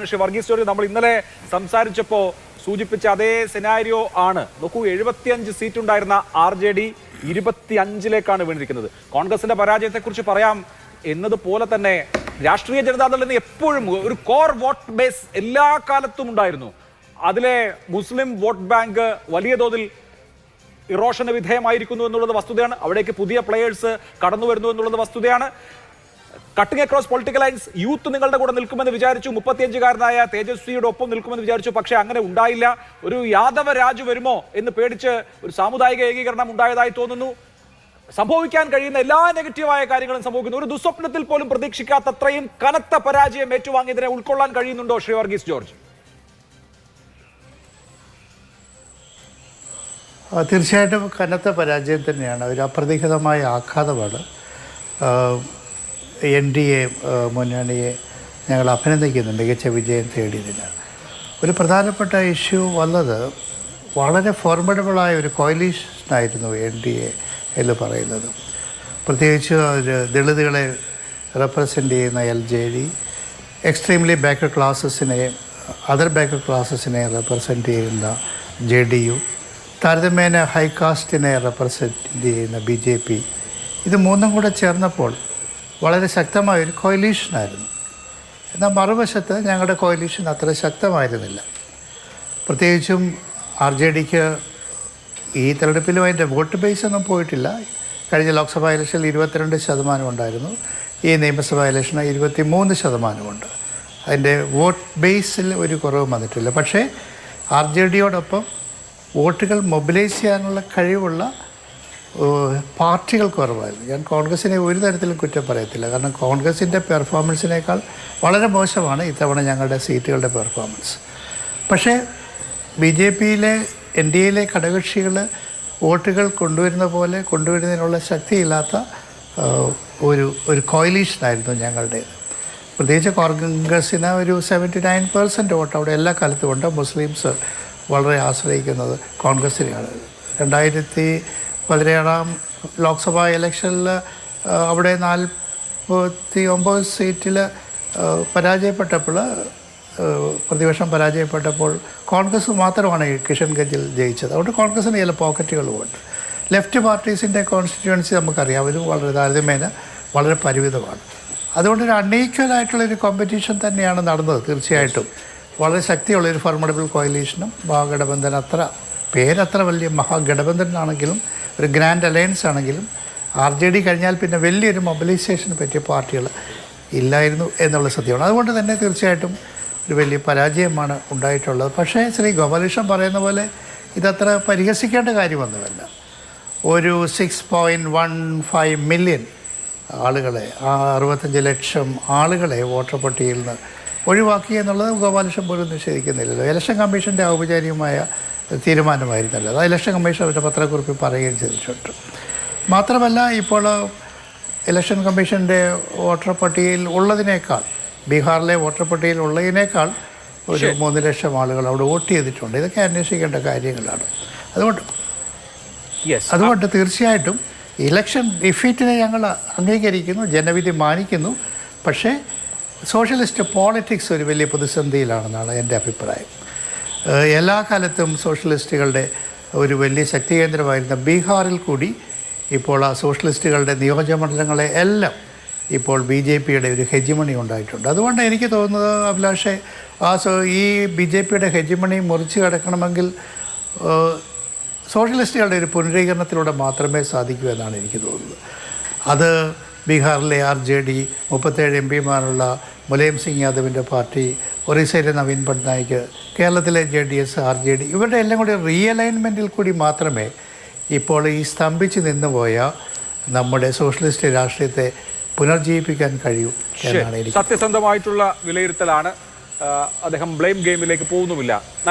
Shri Varghese George നമ്മൾ ഇന്നലെ സംസാരിച്ചപ്പോ സൂചിപ്പിച്ച അതേ സെനാരിയോ ആണ്. നോക്കൂ എഴുപത്തിയഞ്ച് സീറ്റ് ഉണ്ടായിരുന്ന ആർ ജെ ഡി ഇരുപത്തി അഞ്ചിലേക്കാണ് വീണിരിക്കുന്നത്. കോൺഗ്രസിന്റെ പരാജയത്തെക്കുറിച്ച് പറയാം എന്നതുപോലെ തന്നെ രാഷ്ട്രീയ ജനതാദളിന് എപ്പോഴും ഒരു കോർ വോട്ട് ബേസ് എല്ലാ കാലത്തും ഉണ്ടായിരുന്നു. അതിലെ മുസ്ലിം വോട്ട് ബാങ്ക് വലിയ തോതിൽ ഇറോഷന് വിധേയമായിരിക്കുന്നു എന്നുള്ളത് വസ്തുതയാണ്. അവിടേക്ക് പുതിയ പ്ലേയേഴ്സ് കടന്നു വരുന്നു എന്നുള്ളത് വസ്തുതയാണ്. Cutting across political lines youth നിങ്ങളുടെ കൂടെ നിൽക്കുമെന്ന് വിചാരിച്ചു മുപ്പത്തിയഞ്ചുകാരനായ തേജസ്വിയുടെ ഒപ്പം നിൽക്കുമെന്ന് വിചാരിച്ചു. പക്ഷേ അങ്ങനെ ഉണ്ടായില്ല. ഒരു യാദവ രാജു വരുമോ എന്ന് പേടിച്ച് ഒരു സാമുദായിക ഏകീകരണം ഉണ്ടായതായി തോന്നുന്നു. സംഭവിക്കാൻ കഴിയുന്ന എല്ലാ നെഗറ്റീവായ കാര്യങ്ങളും സംഭവിക്കുന്നു. ഒരു ദുസ്വപ്നത്തിൽ പോലും പ്രതീക്ഷിക്കാത്തത്രയും കനത്ത പരാജയം ഏറ്റുവാങ്ങിയതിനെ ഉൾക്കൊള്ളാൻ കഴിയുന്നുണ്ടോ ശ്രീ വർഗീസ് ജോർജ്? തീർച്ചയായിട്ടും കനത്ത പരാജയം തന്നെയാണ്. ഒരു അപ്രതീക്ഷിതമായ ആഘാതമാണ്. എൻ ഡി എ മുന്നണിയെ ഞങ്ങൾ അഭിനന്ദിക്കുന്നു. മികച്ച വിജയം തേടിയതിന്. ഒരു പ്രധാനപ്പെട്ട ഇഷ്യൂ വന്നത് വളരെ ഫോർമഡബിളായ ഒരു കോയിലീഷനായിരുന്നു എൻ ഡി എ എന്ന് പറയുന്നത്. പ്രത്യേകിച്ച് ദളിതുകളെ റെപ്രസെന്റ് ചെയ്യുന്ന L J D extremely back ക്ലാസ്സസിനെ other back ക്ലാസ്സസിനെ റെപ്രസെന്റ് ചെയ്യുന്ന ജെ ഡി യു താരതമ്യേന ഹൈകാസ്റ്റിനെ റെപ്രസെന്റ് ചെയ്യുന്ന ബി ജെ പി. ഇത് മൂന്നും കൂടെ ചേർന്നപ്പോൾ വളരെ ശക്തമായ ഒരു കോയിലീഷനായിരുന്നു എന്നാൽ മറുവശത്ത് ഞങ്ങളുടെ കോയിലീഷൻ അത്ര ശക്തമായിരുന്നില്ല. പ്രത്യേകിച്ചും ആർ ജെ ഡിക്ക് ഈ തെരഞ്ഞെടുപ്പിലും അതിന്റെ വോട്ട് ബേസ് ഒന്നും പോയിട്ടില്ല. കഴിഞ്ഞ ലോക്സഭാ ഇലക്ഷനിൽ ഇരുപത്തിരണ്ട് ശതമാനം ഉണ്ടായിരുന്നു. ഈ നിയമസഭാ ഇലക്ഷന് ഇരുപത്തി മൂന്ന് ശതമാനമുണ്ട്. അതിന്റെ വോട്ട് ബേസിൽ ഒരു കുറവും വന്നിട്ടില്ല. പക്ഷേ ആർ ജെ ഡിയോടൊപ്പം വോട്ടുകൾ മൊബിലൈസ് ചെയ്യാനുള്ള കഴിവുള്ള പാർട്ടികൾ കുറവായിരുന്നു. ഞാൻ കോൺഗ്രസിനെ ഒരു തരത്തിലും കുറ്റം പറയത്തില്ല. കാരണം കോൺഗ്രസിന്റെ പെർഫോമൻസിനേക്കാൾ വളരെ മോശമാണ് ഇത്തവണ ഞങ്ങളുടെ സീറ്റുകളുടെ പെർഫോമൻസ്. പക്ഷേ ബി ജെ പിയിലെ എൻ ഡി എയിലെ ഘടകകക്ഷികൾ വോട്ടുകൾ കൊണ്ടുവരുന്ന പോലെ കൊണ്ടുവരുന്നതിനുള്ള ശക്തിയില്ലാത്ത ഒരു ഒരു കോയിലീഷനായിരുന്നു ഞങ്ങളുടേത് പ്രത്യേകിച്ച് കോൺഗ്രസിന് ഒരു സെവന്റി നയൻ പെർസെന്റ് വോട്ട് അവിടെ എല്ലാ കാലത്തും ഉണ്ട്. മുസ്ലിംസ് വളരെ ആശ്രയിക്കുന്നത് കോൺഗ്രസിനെയാണ്. രണ്ടായിരത്തി പതിനേഴാം ലോക്സഭാ ഇലക്ഷനിൽ അവിടെ നാൽപ്പത്തി ഒമ്പത് സീറ്റിൽ പരാജയപ്പെട്ടപ്പോൾ പ്രതിപക്ഷം പരാജയപ്പെട്ടപ്പോൾ കോൺഗ്രസ് മാത്രമാണ് കിഷൻഗഞ്ചിൽ ജയിച്ചത്. അതുകൊണ്ട് കോൺഗ്രസിന് ചില പോക്കറ്റുകളുമുണ്ട് ലെഫ്റ്റ് പാർട്ടീസിന്റെ കോൺസ്റ്റിറ്റ്യുവൻസി നമുക്കറിയാം. ഇത് വളരെ താരതമ്യേന വളരെ പരിമിതമാണ്. അതുകൊണ്ട് ഒരു അൺഈക്വൽ ആയിട്ടുള്ളൊരു കോമ്പറ്റീഷൻ തന്നെയാണ് നടന്നത് തീർച്ചയായിട്ടും. വളരെ ശക്തിയുള്ളൊരു ഫോർമഡബിൾ കോയിലീഷനും മഹാഗഠബന്ധൻ അത്ര പേരത്ര വലിയ മഹാഗഠബന്ധൻ ആണെങ്കിലും ഒരു ഗ്രാൻഡ് അലയൻസ് ആണെങ്കിലും ആർ ജെ ഡി കഴിഞ്ഞാൽ പിന്നെ വലിയൊരു മൊബിലൈസേഷന് പറ്റിയ പാർട്ടികൾ ഇല്ലായിരുന്നു എന്നുള്ള സത്യമാണ്. അതുകൊണ്ട് തന്നെ തീർച്ചയായിട്ടും ഒരു വലിയ പരാജയമാണ് ഉണ്ടായിട്ടുള്ളത്. പക്ഷേ ശ്രീ ഗോപാലകൃഷ്ണൻ പറയുന്ന പോലെ ഇതത്ര പരിഹസിക്കേണ്ട കാര്യമൊന്നുമല്ല. ഒരു six point one five million ആളുകളെ ആ അറുപത്തഞ്ച് ലക്ഷം ആളുകളെ വോട്ടർ പട്ടികയിൽ നിന്ന് ഒഴിവാക്കി എന്നുള്ളത് ഗോപാലകൃഷ്ണൻ പോലും നിഷേധിക്കുന്നില്ലല്ലോ. ഇലക്ഷൻ കമ്മീഷന്റെ ഔപചാരികമായ തീരുമാനമായിരുന്നല്ലോ. അത് ഇലക്ഷൻ കമ്മീഷൻ അവരുടെ പത്രക്കുറിപ്പിൽ പറയുകയും ചെയ്തിട്ടുണ്ട്. മാത്രമല്ല ഇപ്പോൾ ഇലക്ഷൻ കമ്മീഷന്റെ വോട്ടർ പട്ടികയിൽ ഉള്ളതിനേക്കാൾ ബീഹാറിലെ വോട്ടർ പട്ടികയിൽ ഉള്ളതിനേക്കാൾ ഒരു മൂന്ന് ലക്ഷം ആളുകൾ അവിടെ വോട്ട് ചെയ്തിട്ടുണ്ട്. ഇതൊക്കെ അന്വേഷിക്കേണ്ട കാര്യങ്ങളാണ്. അതുകൊണ്ട് അതുകൊണ്ട് തീർച്ചയായിട്ടും ഇലക്ഷൻ ഡിഫീറ്റിനെ ഞങ്ങൾ അംഗീകരിക്കുന്നു ജനവിധി മാനിക്കുന്നു. പക്ഷേ സോഷ്യലിസ്റ്റ് പോളിറ്റിക്സ് ഒരു വലിയ പ്രതിസന്ധിയിലാണെന്നാണ് എന്റെ അഭിപ്രായം. എല്ലാ കാലത്തും സോഷ്യലിസ്റ്റുകളുടെ ഒരു വലിയ ശക്തി കേന്ദ്രമായിരുന്ന ബീഹാറിൽ കൂടി ഇപ്പോൾ ആ സോഷ്യലിസ്റ്റുകളുടെ നിയോജകമണ്ഡലങ്ങളെ എല്ലാം ഇപ്പോൾ ബി ജെ പിയുടെ ഒരു ഹെജിമണി ഉണ്ടായിട്ടുണ്ട്. അതുകൊണ്ട് എനിക്ക് തോന്നുന്നത് അഭിലാഷെ ആ സോ ഈ ബി ജെ പിയുടെ ഹെജിമണി മുറിച്ച് കിടക്കണമെങ്കിൽ സോഷ്യലിസ്റ്റുകളുടെ ഒരു പുനരീകരണത്തിലൂടെ മാത്രമേ സാധിക്കൂ എന്നാണ് എനിക്ക് തോന്നുന്നത്. അത് ബീഹാറിലെ ആർ ജെ ഡി മുപ്പത്തേഴ് എം പിമാരുള്ള മുലയം സിംഗ് യാദവിന്റെ പാർട്ടി ഒറീസയിലെ നവീൻ പട്നായിക്ക് കേരളത്തിലെ J D S R J D ഇവരുടെ എല്ലാം കൂടി റീഅലൈൻമെന്റിൽ കൂടി മാത്രമേ ഇപ്പോൾ ഈ സ്തംഭിച്ച് നിന്നുപോയ നമ്മുടെ സോഷ്യലിസ്റ്റ് രാഷ്ട്രീയത്തെ പുനർജീവിപ്പിക്കാൻ കഴിയൂ എന്നാണ് സത്യസന്ധമായിട്ടുള്ള വിലയിരുത്തലാണ്. അദ്ദേഹം ബ്ലെയിം ഗെയിമിലേക്ക് പോകുന്നുമില്ല.